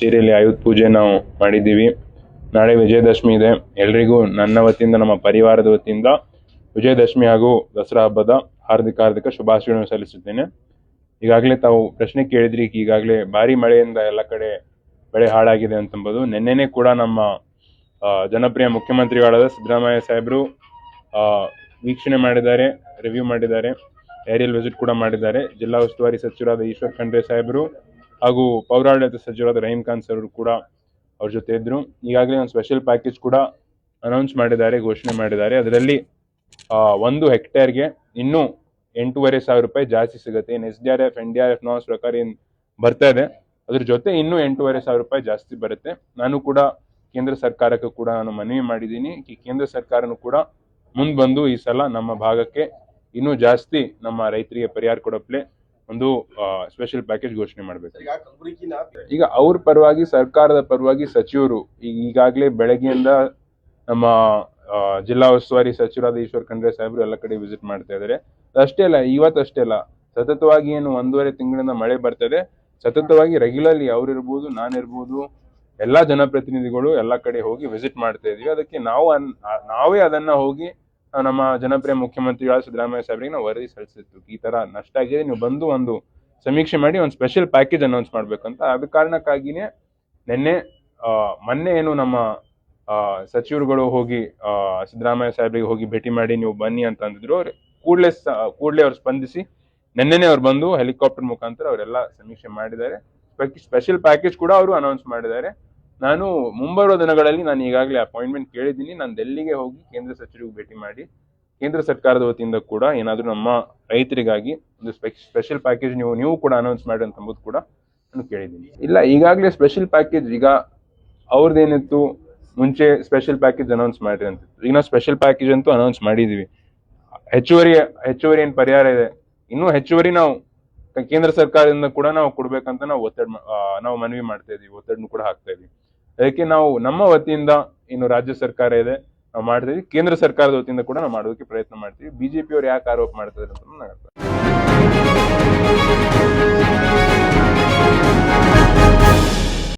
ಕಚೇರಿಯಲ್ಲಿ ಆಯುಧ ಪೂಜೆ ನಾವು ಮಾಡಿದ್ದೀವಿ. ನಾಳೆ ವಿಜಯದಶಮಿ ಇದೆ. ಎಲ್ರಿಗೂ ನನ್ನ ವತಿಯಿಂದ, ನಮ್ಮ ಪರಿವಾರದ ವತಿಯಿಂದ ವಿಜಯದಶಮಿ ಹಾಗೂ ದಸರಾ ಹಬ್ಬದ ಹಾರ್ದಿಕ ಹಾರ್ದಿಕ ಶುಭಾಶಯಗಳನ್ನು ಸಲ್ಲಿಸುತ್ತೇನೆ. ಈಗಾಗಲೇ ತಾವು ಪ್ರಶ್ನೆ ಕೇಳಿದ್ರಿ ಈಗಾಗಲೇ ಭಾರಿ ಮಳೆಯಿಂದ ಎಲ್ಲ ಕಡೆ ಬೆಳೆ ಹಾಳಾಗಿದೆ ಅಂತಂಬುದು. ನಿನ್ನೆನೆ ಕೂಡ ನಮ್ಮ ಜನಪ್ರಿಯ ಮುಖ್ಯಮಂತ್ರಿಗಳಾದ ಸಿದ್ದರಾಮಯ್ಯ ಸಾಹೇಬರು ವೀಕ್ಷಣೆ ಮಾಡಿದ್ದಾರೆ, ರಿವ್ಯೂ ಮಾಡಿದ್ದಾರೆ, ಏರಿಯಲ್ ವಿಸಿಟ್ ಕೂಡ ಮಾಡಿದ್ದಾರೆ. ಜಿಲ್ಲಾ ಉಸ್ತುವಾರಿ ಸಚಿವರಾದ ಈಶ್ವರ್ ಖಂಡ್ರೆ ಸಾಹೇಬರು ಹಾಗೂ ಪೌರಾಡಳಿತ ಸಚಿವರಾದ ರಹೀಂ ಖಾನ್ ಸರ್ ಕೂಡ ಅವ್ರ ಜೊತೆ ಇದ್ರು. ಈಗಾಗಲೇ ಒಂದು ಸ್ಪೆಷಲ್ ಪ್ಯಾಕೇಜ್ ಕೂಡ ಅನೌನ್ಸ್ ಮಾಡಿದ್ದಾರೆ, ಘೋಷಣೆ ಮಾಡಿದ್ದಾರೆ. ಅದರಲ್ಲಿ ಒಂದು ಹೆಕ್ಟೇರ್ಗೆ ಇನ್ನೂ ಎಂಟೂವರೆ ಸಾವಿರ ರೂಪಾಯಿ ಜಾಸ್ತಿ ಸಿಗುತ್ತೆ. ಏನು S D R F N D R F norms ಪ್ರಕಾರ ಏನು ಬರ್ತಾ ಇದೆ, ಅದ್ರ ಜೊತೆ ಇನ್ನೂ ಎಂಟೂವರೆ ಸಾವಿರ ರೂಪಾಯಿ ಜಾಸ್ತಿ ಬರುತ್ತೆ. ನಾನು ಕೂಡ ಕೇಂದ್ರ ಸರ್ಕಾರಕ್ಕೆ ಕೂಡ ನಾನು ಮನವಿ ಮಾಡಿದ್ದೀನಿ ಈ ಕೇಂದ್ರ ಸರ್ಕಾರನೂ ಕೂಡ ಮುಂದೆ ಬಂದು ಈ ಸಲ ನಮ್ಮ ಭಾಗಕ್ಕೆ ಇನ್ನೂ ಜಾಸ್ತಿ ನಮ್ಮ ರೈತರಿಗೆ ಪರಿಹಾರ ಕೊಡಪ್ಲೆ ಒಂದು ಸ್ಪೆಷಲ್ ಪ್ಯಾಕೇಜ್ ಘೋಷಣೆ ಮಾಡಬೇಕು. ಈಗ ಅವ್ರ ಪರವಾಗಿ ಸರ್ಕಾರದ ಪರವಾಗಿ ಸಚಿವರು ಈಗ ಈಗಾಗಲೇ ಬೆಳಗ್ಗೆಯಿಂದ ನಮ್ಮ ಜಿಲ್ಲಾ ಉಸ್ತುವಾರಿ ಸಚಿವರಾದ ಈಶ್ವರ್ ಖಂಡ್ರೆ ಸಾಹೇಬರು ಎಲ್ಲ ಕಡೆ ವಿಸಿಟ್ ಮಾಡ್ತಾ ಇದ್ದಾರೆ. ಅಷ್ಟೇ ಅಲ್ಲ ಇವತ್ತಷ್ಟೇ ಅಲ್ಲ ಸತತವಾಗಿ ಏನು ಒಂದೂವರೆ ತಿಂಗಳಿಂದ ಮಳೆ ಬರ್ತದೆ ಸತತವಾಗಿ ರೆಗ್ಯುಲರ್ಲಿ ಅವ್ರಿರ್ಬೋದು ನಾನಿರ್ಬೋದು ಎಲ್ಲ ಜನಪ್ರತಿನಿಧಿಗಳು ಎಲ್ಲ ಕಡೆ ಹೋಗಿ ವಿಸಿಟ್ ಮಾಡ್ತಾ ಇದೀವಿ. ಅದಕ್ಕೆ ನಾವು ಅನ್- ನಾವೇ ಅದನ್ನ ಹೋಗಿ ನಮ್ಮ ಜನಪ್ರಿಯ ಮುಖ್ಯಮಂತ್ರಿಗಳ ಸಿದ್ದರಾಮಯ್ಯ ಸಾಹೇಬರಿಗೆ ನಾವು ವರದಿ ಸಲ್ಲಿಸಿತ್ತು ಈ ತರ ನಷ್ಟ ಆಗಿದೆ. ನೀವು ಬಂದು ಒಂದು ಸಮೀಕ್ಷೆ ಮಾಡಿ ಒಂದು ಸ್ಪೆಷಲ್ ಪ್ಯಾಕೇಜ್ ಅನೌನ್ಸ್ ಮಾಡ್ಬೇಕಂತ. ಅದ ಕಾರಣಕ್ಕಾಗಿನೇ ನಿನ್ನೆ ಮೊನ್ನೆ ಏನು ನಮ್ಮ ಸಚಿವರುಗಳು ಹೋಗಿ ಸಿದ್ದರಾಮಯ್ಯ ಸಾಹೇಬ್ರಿಗೆ ಹೋಗಿ ಭೇಟಿ ಮಾಡಿ ನೀವು ಬನ್ನಿ ಅಂತ ಅಂದಿದ್ರು. ಅವ್ರು ಕೂಡಲೇ ಕೂಡಲೇ ಅವ್ರು ಸ್ಪಂದಿಸಿ ನಿನ್ನೆನೆ ಅವ್ರು ಬಂದು ಹೆಲಿಕಾಪ್ಟರ್ ಮುಖಾಂತರ ಅವರೆಲ್ಲ ಸಮೀಕ್ಷೆ ಮಾಡಿದ್ದಾರೆ. ಸ್ಪೆಷಲ್ ಪ್ಯಾಕೇಜ್ ಕೂಡ ಅವರು ಅನೌನ್ಸ್ ಮಾಡಿದ್ದಾರೆ. ನಾನು ಮುಂಬರುವ ದಿನಗಳಲ್ಲಿ ನಾನು ಈಗಾಗಲೇ ಅಪಾಯಿಂಟ್ಮೆಂಟ್ ಕೇಳಿದ್ದೀನಿ. ನಾನು ಡೆಲ್ಲಿಗೆ ಹೋಗಿ ಕೇಂದ್ರ ಸಚಿವರಿಗೆ ಭೇಟಿ ಮಾಡಿ, ಕೇಂದ್ರ ಸರ್ಕಾರದ ವತಿಯಿಂದ ಕೂಡ ಏನಾದರೂ ನಮ್ಮ ರೈತರಿಗಾಗಿ ಒಂದು ಸ್ಪೆಷಲ್ ಪ್ಯಾಕೇಜ್ ನೀವು ನೀವು ಕೂಡ ಅನೌನ್ಸ್ ಮಾಡಿ ಅಂತಂಬುದು ಕೂಡ ನಾನು ಕೇಳಿದ್ದೀನಿ. ಇಲ್ಲ, ಈಗಾಗಲೇ ಸ್ಪೆಷಲ್ ಪ್ಯಾಕೇಜ್ ಈಗ ಅವ್ರದ್ದೇನಿತ್ತು, ಮುಂಚೆ ಸ್ಪೆಷಲ್ ಪ್ಯಾಕೇಜ್ ಅನೌನ್ಸ್ ಮಾಡಿರಿ ಅಂತ ಈಗ ನಾವು ಸ್ಪೆಷಲ್ ಪ್ಯಾಕೇಜ್ ಅಂತೂ ಅನೌನ್ಸ್ ಮಾಡಿದ್ದೀವಿ ಹೆಚ್ಚುವರಿ ಹೆಚ್ಚುವರಿ ಏನು ಪರಿಹಾರ ಇದೆ? ಇನ್ನೂ ಹೆಚ್ಚುವರಿ ನಾವು ಕೇಂದ್ರ ಸರ್ಕಾರದಿಂದ ಕೂಡ ನಾವು ಕೊಡ್ಬೇಕಂತ ನಾವು ಒತ್ತಡ ನಾವು ಮನವಿ ಮಾಡ್ತಾ ಇದೀವಿ. ಒತ್ತಡನು ಕೂಡ ಹಾಕ್ತಾ ಇದೀವಿ. ಅದಕ್ಕೆ ನಾವು ನಮ್ಮ ವತಿಯಿಂದ ಇನ್ನು ರಾಜ್ಯ ಸರ್ಕಾರ ಇದೆ, ನಾವು ಮಾಡ್ತೀವಿ ಕೇಂದ್ರ ಸರ್ಕಾರದ ವತಿಯಿಂದ ಕೂಡ ನಾವು ಮಾಡೋದಕ್ಕೆ ಪ್ರಯತ್ನ ಮಾಡ್ತೀವಿ. ಬಿಜೆಪಿ ಅವ್ರು ಯಾಕೆ ಆರೋಪ ಮಾಡ್ತಾರೆ ಅಂತ ನನಗೆ